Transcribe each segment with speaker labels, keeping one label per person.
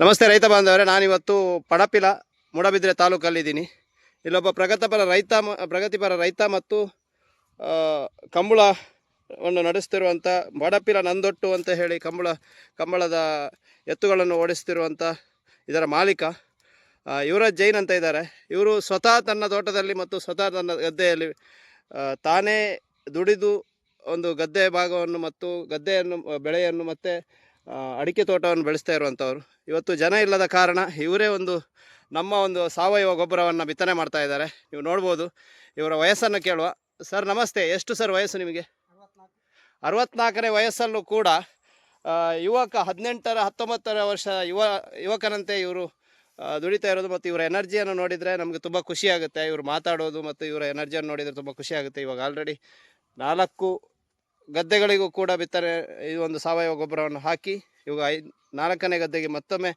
Speaker 1: ನಮಸ್ತೆ ರೈತ ಬಾಂಧವರೇ, ನಾನಿವತ್ತು ಪಡಪಿಲ ಮೂಡಬಿದ್ರೆ ತಾಲೂಕಲ್ಲಿದ್ದೀನಿ. ಇಲ್ಲೊಬ್ಬ ಪ್ರಗತಿಪರ ರೈತ ಪ್ರಗತಿಪರ ರೈತ ಮತ್ತು ಕಂಬಳವನ್ನು ನಡೆಸ್ತಿರುವಂಥ ಬಡಪಿಲ ನಂದೊಟ್ಟು ಅಂತ ಹೇಳಿ ಕಂಬಳ, ಕಂಬಳದ ಎತ್ತುಗಳನ್ನು ಓಡಿಸ್ತಿರುವಂಥ ಇದರ ಮಾಲೀಕ ಯುವರಾಜ್ ಜೈನ್ ಅಂತ ಇದ್ದಾರೆ. ಇವರು ಸ್ವತಃ ತನ್ನ ತೋಟದಲ್ಲಿ ಮತ್ತು ಸ್ವತಃ ತನ್ನ ಗದ್ದೆಯಲ್ಲಿ ತಾನೇ ದುಡಿದು ಒಂದು ಗದ್ದೆ ಭಾಗವನ್ನು ಮತ್ತು ಗದ್ದೆಯನ್ನು, ಬೆಳೆಯನ್ನು ಮತ್ತು ಅಡಿಕೆ ತೋಟವನ್ನು ಬೆಳೆಸ್ತಾ ಇರುವಂಥವ್ರು. ಇವತ್ತು ಜನ ಇಲ್ಲದ ಕಾರಣ ಇವರೇ ಒಂದು ನಮ್ಮ ಒಂದು ಸಾವಯವ ಗೊಬ್ಬರವನ್ನು ಬಿತ್ತನೆ ಮಾಡ್ತಾ ಇದ್ದಾರೆ. ನೀವು ನೋಡ್ಬೋದು, ಇವರ ವಯಸ್ಸನ್ನು ಕೇಳುವ. ಸರ್, ನಮಸ್ತೆ. ಎಷ್ಟು ಸರ್ ವಯಸ್ಸು ನಿಮಗೆ? ಅರವತ್ನಾಲ್ಕನೇ ವಯಸ್ಸಲ್ಲೂ ಕೂಡ ಯುವಕ ಹದಿನೆಂಟರ, ಹತ್ತೊಂಬತ್ತರ ವರ್ಷ ಯುವ, ಯುವಕನಂತೆ ಇವರು ದುಡಿತಾ ಇರೋದು ಮತ್ತು ಇವರ ಎನರ್ಜಿಯನ್ನು ನೋಡಿದರೆ ನಮಗೆ ತುಂಬ ಖುಷಿಯಾಗುತ್ತೆ ಇವರು ಮಾತಾಡೋದು ಮತ್ತು ಇವರ ಎನರ್ಜಿಯನ್ನು ನೋಡಿದರೆ ತುಂಬ ಖುಷಿಯಾಗುತ್ತೆ ಇವಾಗ ಆಲ್ರೆಡಿ ನಾಲ್ಕು ಗದ್ದೆಗಳಿಗೂ ಕೂಡ ಬಿತ್ತನೆ ಈ ಒಂದು ಸಾವಯವ ಗೊಬ್ಬರವನ್ನು ಹಾಕಿ ಇವಾಗ ಐ, ನಾಲ್ಕನೇ ಗದ್ದೆಗೆ ಮತ್ತೊಮ್ಮೆ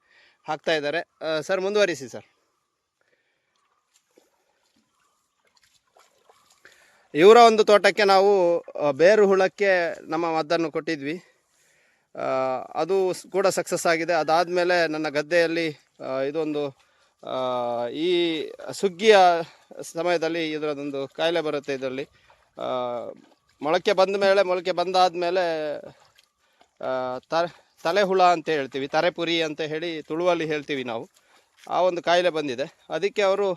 Speaker 1: ಹಾಕ್ತಾ ಇದ್ದಾರೆ. ಸರ್ ಮುಂದುವರಿಸಿ ಸರ್. ಇವರ ಒಂದು ತೋಟಕ್ಕೆ ನಾವು ಬೇರು ಹುಳಕ್ಕೆ ನಮ್ಮ ಮದ್ದನ್ನು ಕೊಟ್ಟಿದ್ವಿ. ಅದು ಕೂಡ ಸಕ್ಸಸ್ ಆಗಿದೆ. ಅದಾದಮೇಲೆ ನನ್ನ ಗದ್ದೆಯಲ್ಲಿ ಇದೊಂದು ಈ ಸುಗ್ಗಿಯ ಸಮಯದಲ್ಲಿ ಇದರದೊಂದು ಕಾಯಿಲೆ ಬರುತ್ತೆ ಇದರಲ್ಲಿ. ಮೊಳಕೆ ಬಂದ ಮೇಲೆ, ಮೊಳಕೆ ಬಂದಾದಮೇಲೆ ತ ತಲೆ ಹುಳ ಅಂತ ಹೇಳ್ತೀವಿ, ತರೆಪುರಿ ಅಂತ ಹೇಳಿ ತುಳುವಲ್ಲಿ ಹೇಳ್ತೀವಿ ನಾವು. ಆ ಒಂದು ಕಾಯಿಲೆ ಬಂದಿದೆ. ಅದಕ್ಕೆ ಅವರು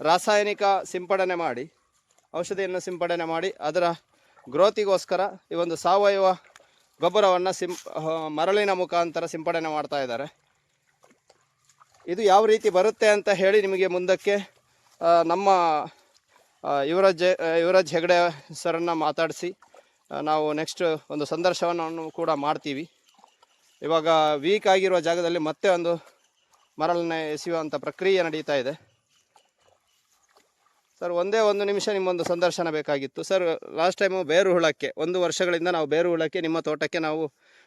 Speaker 1: ರಾಸಾಯನಿಕ ಸಿಂಪಡಣೆ ಮಾಡಿ, ಔಷಧಿಯನ್ನು ಸಿಂಪಡಣೆ ಮಾಡಿ, ಅದರ ಗ್ರೋತಿಗೋಸ್ಕರ ಈ ಒಂದು ಸಾವಯವ ಗೊಬ್ಬರವನ್ನು ಸಿಂ ಮರಳಿನ ಮುಖಾಂತರ ಸಿಂಪಡಣೆ ಮಾಡ್ತಾ ಇದ್ದಾರೆ. ಇದು ಯಾವ ರೀತಿ ಬರುತ್ತೆ ಅಂತ ಹೇಳಿ ನಿಮಗೆ ಮುಂದಕ್ಕೆ ನಮ್ಮ ಯುವರಾಜ್ ಯುವರಾಜ್ ಹೆಗಡೆ ಸರನ್ನು ಮಾತಾಡಿಸಿ ನಾವು ನೆಕ್ಸ್ಟ್ ಒಂದು ಸಂದರ್ಶನವನ್ನು ಕೂಡ ಮಾಡ್ತೀವಿ. ಇವಾಗ ವೀಕ್ ಆಗಿರುವ ಜಾಗದಲ್ಲಿ ಮತ್ತೆ ಒಂದು ಮರಳನ್ನ ಎಸೆಯುವಂಥ ಪ್ರಕ್ರಿಯೆ ನಡೀತಾ ಇದೆ. ಸರ್, ಒಂದೇ ಒಂದು ನಿಮಿಷ ನಿಮ್ಮೊಂದು ಸಂದರ್ಶನ ಬೇಕಾಗಿತ್ತು. ಸರ್ ಲಾಸ್ಟ್ ಟೈಮು ಬೇರು ಹುಳಕ್ಕೆ, ಒಂದು ವರ್ಷಗಳಿಂದ ನಾವು ಬೇರು ಹುಳಕ್ಕೆ, ನಿಮ್ಮ ತೋಟಕ್ಕೆ ನಾವು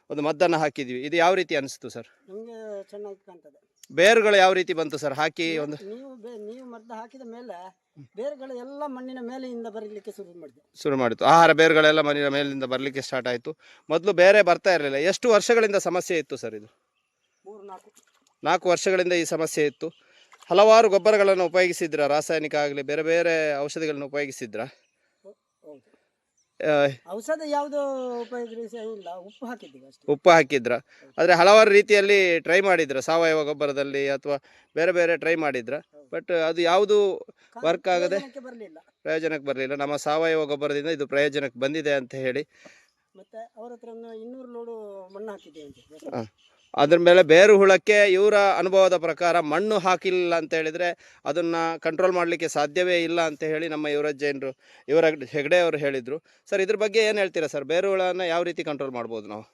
Speaker 1: ಒಂದು ಮದ್ದನ್ನು ಹಾಕಿದ್ವಿ ಇದು ಯಾವ ರೀತಿ ಅನಿಸ್ತು ಸರ್?
Speaker 2: ನಮಗೆ ಚೆನ್ನಾಗಿ ಕಾಣ್ತದೆ.
Speaker 1: ಬೇರುಗಳು ಯಾವ ರೀತಿ ಬಂತು ಸರ್? ಹಾಕಿ ಒಂದು
Speaker 2: ನೀವು ಬೇ- ನೀವು ಮದ್ದು ಹಾಕಿದ ಮೇಲೆ ಬೇರುಗಳು ಎಲ್ಲ ಮಣ್ಣಿನ ಮೇಲೆಯಿಂದ ಬರಲಿಕ್ಕೆ ಶುರು ಮಾಡಿದೆ.
Speaker 1: ಶುರು ಮಾಡಿತು. ಆಹಾರ ಬೇರುಗಳೆಲ್ಲ ಮಣ್ಣಿನ ಮೇಲಿಂದ ಬರಲಿಕ್ಕೆ ಸ್ಟಾರ್ಟ್ ಆಯಿತು. ಮೊದಲು ಬೇರೆ ಬರ್ತಾ ಇರಲಿಲ್ಲ. ಎಷ್ಟು ವರ್ಷಗಳಿಂದ ಸಮಸ್ಯೆ ಇತ್ತು ಸರ್ ಇದು?
Speaker 2: ಮೂರು ನಾಲ್ಕು.
Speaker 1: ನಾಲ್ಕು ವರ್ಷಗಳಿಂದ ಈ ಸಮಸ್ಯೆ ಇತ್ತು. ಹಲವಾರು ಗೊಬ್ಬರಗಳನ್ನು ಉಪಯೋಗಿಸಿದ್ರ? ರಾಸಾಯನಿಕ ಆಗಲಿ ಬೇರೆ ಬೇರೆ ಔಷಧಿಗಳನ್ನು ಉಪಯೋಗಿಸಿದ್ರ?
Speaker 2: ಔಷಧ ಯಾವುದು ಉಪಯೋಗಿಸ ಇಲ್ಲ ಉಪ್ಪು ಹಾಕಿದ್ದೀವಿ ಅಷ್ಟೇ.
Speaker 1: ಉಪ್ಪು ಹಾಕಿದ್ರ? ಆದರೆ ಹಲವಾರು ರೀತಿಯಲ್ಲಿ ಟ್ರೈ ಮಾಡಿದ್ರ ಸಾವಯವ ಗೊಬ್ಬರದಲ್ಲಿ ಅಥವಾ ಬೇರೆ ಬೇರೆ ಟ್ರೈ ಮಾಡಿದ್ರ? ಬಟ್ ಅದು ಯಾವುದು ವರ್ಕ್ ಆಗದೆ
Speaker 2: ಬರಲಿಲ್ಲ.
Speaker 1: ಪ್ರಯೋಜನಕ್ಕೆ ಬರಲಿಲ್ಲ. ನಮ್ಮ ಸಾವಯವ ಗೊಬ್ಬರದಿಂದ ಇದು ಪ್ರಯೋಜನಕ್ಕೆ ಬಂದಿದೆ ಅಂತ ಹೇಳಿ.
Speaker 2: ಮತ್ತೆ ಅವರ ಹತ್ರ ಒಂದು ಇನ್ನೂರು ಲೋಡು ಮಣ್ಣು ಹಾಕಿದ್ದೀವಿ ಅಂತ.
Speaker 1: ಹ. ಅದ್ರ ಮೇಲೆ ಬೇರು ಹುಳಕ್ಕೆ ಇವರ ಅನುಭವದ ಪ್ರಕಾರ ಮಣ್ಣು ಹಾಕಿಲ್ಲ ಅಂತ ಹೇಳಿದರೆ ಅದನ್ನು ಕಂಟ್ರೋಲ್ ಮಾಡಲಿಕ್ಕೆ ಸಾಧ್ಯವೇ ಇಲ್ಲ ಅಂತ ಹೇಳಿ ನಮ್ಮ ಯುವರಾಜ್ ಜೈನರು, ಇವರ ಹೆಗ್ಡೆ ಅವರು ಹೇಳಿದರು. ಸರ್, ಇದ್ರ ಬಗ್ಗೆ ಏನು ಹೇಳ್ತೀರಾ ಸರ್? ಬೇರು ಹುಳನ ಯಾವ ರೀತಿ ಕಂಟ್ರೋಲ್ ಮಾಡ್ಬೋದು ನಾವು?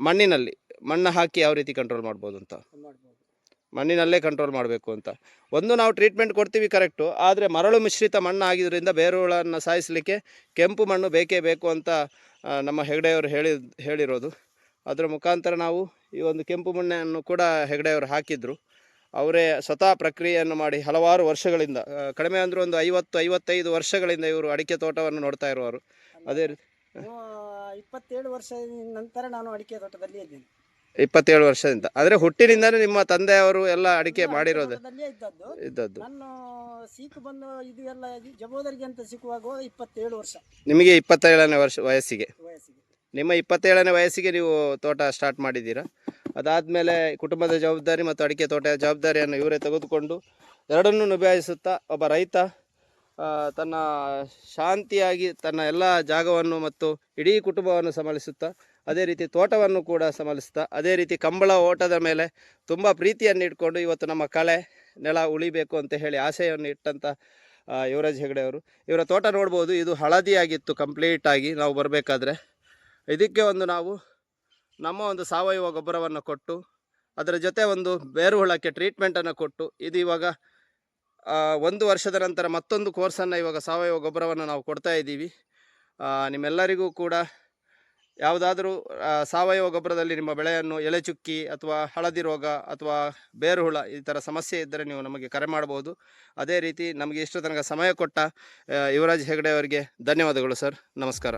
Speaker 1: ಮಣ್ಣಿನಲ್ಲಿ, ಮಣ್ಣು ಹಾಕಿ ಯಾವ ರೀತಿ ಕಂಟ್ರೋಲ್ ಮಾಡ್ಬೋದು ಅಂತ? ಮಣ್ಣಿನಲ್ಲೇ ಕಂಟ್ರೋಲ್ ಮಾಡಬೇಕು ಅಂತ. ಒಂದು ನಾವು ಟ್ರೀಟ್ಮೆಂಟ್ ಕೊಡ್ತೀವಿ ಕರೆಕ್ಟು ಆದರೆ ಮರಳು ಮಿಶ್ರಿತ ಮಣ್ಣು ಆಗಿದ್ದರಿಂದ ಬೇರುಗಳನ್ನು ಸಾಯಿಸಲಿಕ್ಕೆ ಕೆಂಪು ಮಣ್ಣು ಬೇಕೇ ಬೇಕು ಅಂತ ನಮ್ಮ ಹೆಗಡೆಯವರು ಹೇಳಿ ಹೇಳಿರೋದು. ಅದರ ಮುಖಾಂತರ ನಾವು ಈ ಒಂದು ಕೆಂಪು ಮಣ್ಣನ್ನು ಕೂಡ ಹೆಗಡೆಯವರು ಹಾಕಿದ್ರು. ಅವರೇ ಸ್ವತಃ ಪ್ರಕ್ರಿಯೆಯನ್ನು ಮಾಡಿ ಹಲವಾರು ವರ್ಷಗಳಿಂದ ಕಡಿಮೆ ಅಂದರೂ ಒಂದು ಐವತ್ತು ಐವತ್ತೈದು ವರ್ಷಗಳಿಂದ ಇವರು ಅಡಿಕೆ ತೋಟವನ್ನು ನೋಡ್ತಾ ಇರುವರು ಅದೇ ರೀತಿ
Speaker 2: ಇಪ್ಪತ್ತೇಳು ವರ್ಷ ನಂತರ ನಾನು ಅಡಿಕೆ ತೋಟದಲ್ಲಿ ಇದ್ದೇನೆ.
Speaker 1: ಇಪ್ಪತ್ತೇಳು ವರ್ಷದಿಂದ. ಅಂದರೆ ಹುಟ್ಟಿನಿಂದಲೇ ನಿಮ್ಮ ತಂದೆಯವರು ಎಲ್ಲ ಅಡಿಕೆ ಮಾಡಿರೋದು
Speaker 2: ಇದ್ದದ್ದು.
Speaker 1: ಇದ್ದದ್ದು.
Speaker 2: ನಾನು ಸೀಕು ಬಂದು ಇದು ಎಲ್ಲ ಜಬೋದರಿಗೆ ಅಂತ ಸಿಕ್ಕುವಾಗ ಇಪ್ಪತ್ತೇಳು ವರ್ಷ.
Speaker 1: ನಿಮಗೆ ಇಪ್ಪತ್ತೇಳನೇ ವರ್ಷ ವಯಸ್ಸಿಗೆ.
Speaker 2: ವಯಸ್ಸಿಗೆ.
Speaker 1: ನಿಮ್ಮ ಇಪ್ಪತ್ತೇಳನೇ ವಯಸ್ಸಿಗೆ ನೀವು ತೋಟ ಸ್ಟಾರ್ಟ್ ಮಾಡಿದ್ದೀರಾ? ಅದಾದಮೇಲೆ ಕುಟುಂಬದ ಜವಾಬ್ದಾರಿ ಮತ್ತು ಅಡಿಕೆ ತೋಟದ ಜವಾಬ್ದಾರಿಯನ್ನು ಇವರೇ ತೆಗೆದುಕೊಂಡು ಎರಡನ್ನೂ ನಿಭಾಯಿಸುತ್ತಾ ಒಬ್ಬ ರೈತ ತನ್ನ ಶಾಂತಿಯಾಗಿ ತನ್ನ ಎಲ್ಲ ಜಾಗವನ್ನು ಮತ್ತು ಇಡೀ ಕುಟುಂಬವನ್ನು ಸಂಭಾಳಿಸುತ್ತಾ ಅದೇ ರೀತಿ ತೋಟವನ್ನು ಕೂಡ ಸಂಭಾಲಿಸ್ತಾ ಅದೇ ರೀತಿ ಕಂಬಳ ಓಟದ ಮೇಲೆ ತುಂಬ ಪ್ರೀತಿಯನ್ನು ಇಟ್ಕೊಂಡು ಇವತ್ತು ನಮ್ಮ ಕಳೆ, ನೆಲ ಉಳಿಬೇಕು ಅಂತ ಹೇಳಿ ಆಸೆಯನ್ನು ಇಟ್ಟಂಥ ಯುವರಾಜ್ ಹೆಗಡೆ ಅವರು. ಇವರ ತೋಟ ನೋಡ್ಬೋದು, ಇದು ಹಳದಿಯಾಗಿತ್ತು ಕಂಪ್ಲೀಟಾಗಿ ನಾವು ಬರಬೇಕಾದ್ರೆ ಇದಕ್ಕೆ ಒಂದು ನಾವು ನಮ್ಮ ಒಂದು ಸಾವಯವ ಗೊಬ್ಬರವನ್ನು ಕೊಟ್ಟು, ಅದರ ಜೊತೆ ಒಂದು ಬೇರು ಹುಳಕ್ಕೆ ಟ್ರೀಟ್ಮೆಂಟನ್ನು ಕೊಟ್ಟು, ಇದು ಇವಾಗ ಒಂದು ವರ್ಷದ ನಂತರ ಮತ್ತೊಂದು ಕೋರ್ಸನ್ನು ಇವಾಗ ಸಾವಯವ ಗೊಬ್ಬರವನ್ನು ನಾವು ಕೊಡ್ತಾ ಇದ್ದೀವಿ. ನಿಮ್ಮೆಲ್ಲರಿಗೂ ಕೂಡ ಯಾವುದಾದರೂ ಸಾವಯವ ಗೊಬ್ಬರದಲ್ಲಿ ನಿಮ್ಮ ಬೆಳೆಯನ್ನು ಎಲೆ ಚುಕ್ಕಿ ಅಥವಾ ಹಳದಿ ರೋಗ ಅಥವಾ ಬೇರು ಹುಳ ಈ ಥರ ಸಮಸ್ಯೆ ಇದ್ದರೆ ನೀವು ನಮಗೆ ಕರೆ ಮಾಡ್ಬೋದು. ಅದೇ ರೀತಿ ನಮಗೆ ಇಷ್ಟು ತನಕ ಸಮಯ ಕೊಟ್ಟ ಯುವರಾಜ್ ಹೆಗಡೆ ಅವರಿಗೆ ಧನ್ಯವಾದಗಳು ಸರ್. ನಮಸ್ಕಾರ.